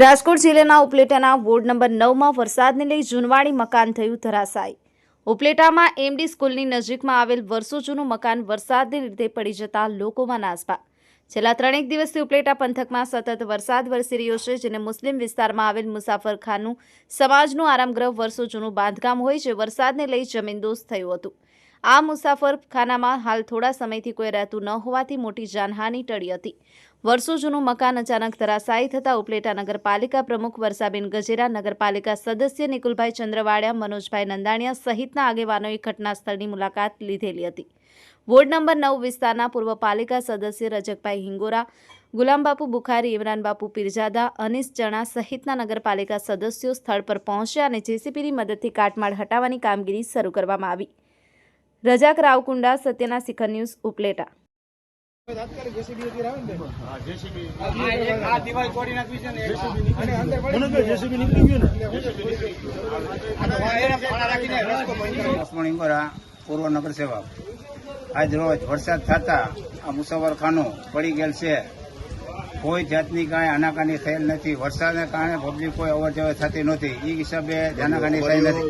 રાજકોટ જિલ્લાના ઉપલેટાના ward number નવમાં વરસાદને લઈ જૂનવાણી મકાન થયું ધરાશાય. ઉપલેટામાં એમડી સ્કૂલની નજીકમાં આવેલ વર્ષો જૂનું મકાન વરસાદને લીધે પડી જતા લોકોમાં નાસભાગ. છેલ્લા ત્રણેક દિવસથી ઉપલેટા પંથકમાં સતત વરસાદ વરસી રહ્યો છે, જેને મુસ્લિમ વિસ્તારમાં આવેલ મુસાફરખાનું સમાજનું આરામગૃહ વર્ષો જૂનું બાંધકામ હોય જે વરસાદને લઈ જમીનદોસ્ત થયું હતું. આ મુસાફરખાનામાં હાલ થોડા સમયથી કોઈ રહેતું ન હોવાથી મોટી જાનહાની ટળી હતી. વર્ષો જૂનું મકાન અચાનક ધરાશાયી થતાં ઉપલેટા નગરપાલિકા પ્રમુખ વર્ષાબેન ગજેરા, નગરપાલિકા સદસ્ય નિકુલભાઈ ચંદ્રવાડિયા, મનોજભાઈ નંદાણીયા સહિતના આગેવાનોએ ઘટના સ્થળની મુલાકાત લીધેલી હતી. વોર્ડ નંબર નવ વિસ્તારના પૂર્વ પાલિકા સદસ્ય રજકભાઈ હિંગોરા, ગુલામબાપુ બુખારી, ઇમરાનબાપુ પીરજાદા, અનીસ ચણા સહિતના નગરપાલિકા સદસ્યો સ્થળ પર પહોંચ્યા અને જેસીબીની મદદથી કાટમાળ હટાવવાની કામગીરી શરૂ કરવામાં આવી. રજાક રાવકુંડા, સત્યના શિખર ન્યૂઝ, ઉપલેટા. પૂર્વ નગર સેવક આજ રોજ વરસાદ થતા આ મુસાફરખાનું પડી ગયેલ છે. કોઈ જાતની કાંઈ આનાકાની થયેલ નથી. વરસાદને કારણે પબ્લિક કોઈ અવર જવર થતી નથી એ હિસાબે જાનાકાની થઈ નથી.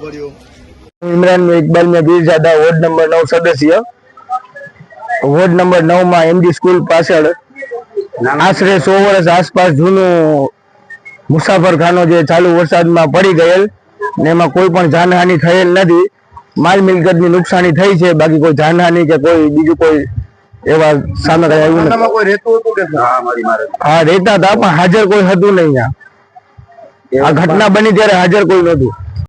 ઇમરાન ઇકબાલ મેં પીરજાદા વોર્ડ નંબર નવ સદસ્ય. વોર્ડ નંબર નવમાં એમડી સ્કૂલ પાછળ આશરે સો વર્ષ આસપાસ જૂનું મુસાફરખાનો જે ચાલુ વરસાદમાં પડી ગયેલ ને એમાં કોઈ પણ જાનહાનિ થયેલ નથી. માલ મિલકતની નુકસાની થઈ છે બાકી કોઈ જાનહાનિ કે કોઈ બીજું કોઈ એવા સામે કઈ આવ્યું નથી. હા રહેતા હતા પણ હાજર કોઈ હતું નહીં આ ઘટના બની ત્યારે હાજર કોઈ નહોતું.